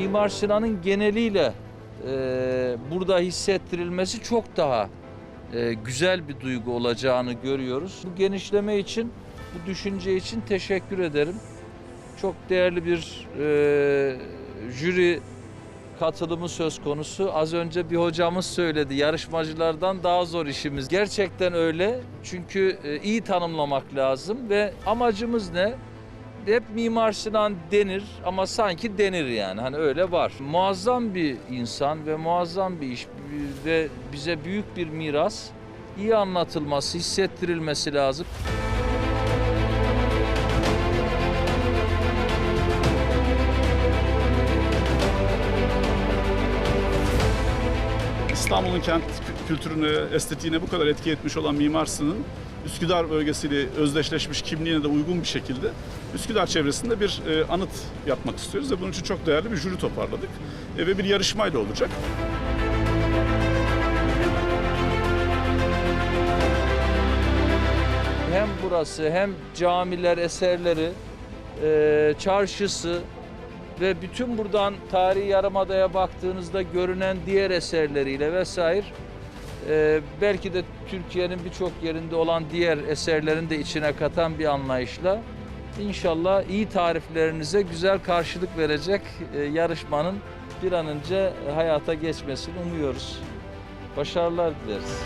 Mimar Sinan'ın geneliyle e, burada hissettirilmesi çok daha e, güzel bir duygu olacağını görüyoruz. Bu genişleme için, bu düşünce için teşekkür ederim. Çok değerli bir e, jüri katılımı söz konusu. Az önce bir hocamız söyledi. Yarışmacılardan daha zor işimiz. Gerçekten öyle. Çünkü e, iyi tanımlamak lazım ve amacımız ne? Hep Mimar Sinan denir ama sanki denir yani. Hani öyle var. Muazzam bir insan ve muazzam bir iş ve bize büyük bir miras. iyi anlatılması, hissettirilmesi lazım. İstanbul'un kent kü- kültürüne, estetiğine bu kadar etki etmiş olan Mimar Sinan'ın Üsküdar bölgesiyle özdeşleşmiş kimliğine de uygun bir şekilde Üsküdar çevresinde bir e, anıt yapmak istiyoruz ve bunun için çok değerli bir jüri toparladık E, ve bir yarışmayla olacak. Hem burası hem camiler, eserleri, e, çarşısı ve bütün buradan tarihi yarımadaya baktığınızda görünen diğer eserleriyle vesaire e, belki de Türkiye'nin birçok yerinde olan diğer eserlerin de içine katan bir anlayışla inşallah iyi tariflerinize güzel karşılık verecek e, yarışmanın bir an önce hayata geçmesini umuyoruz. Başarılar dileriz.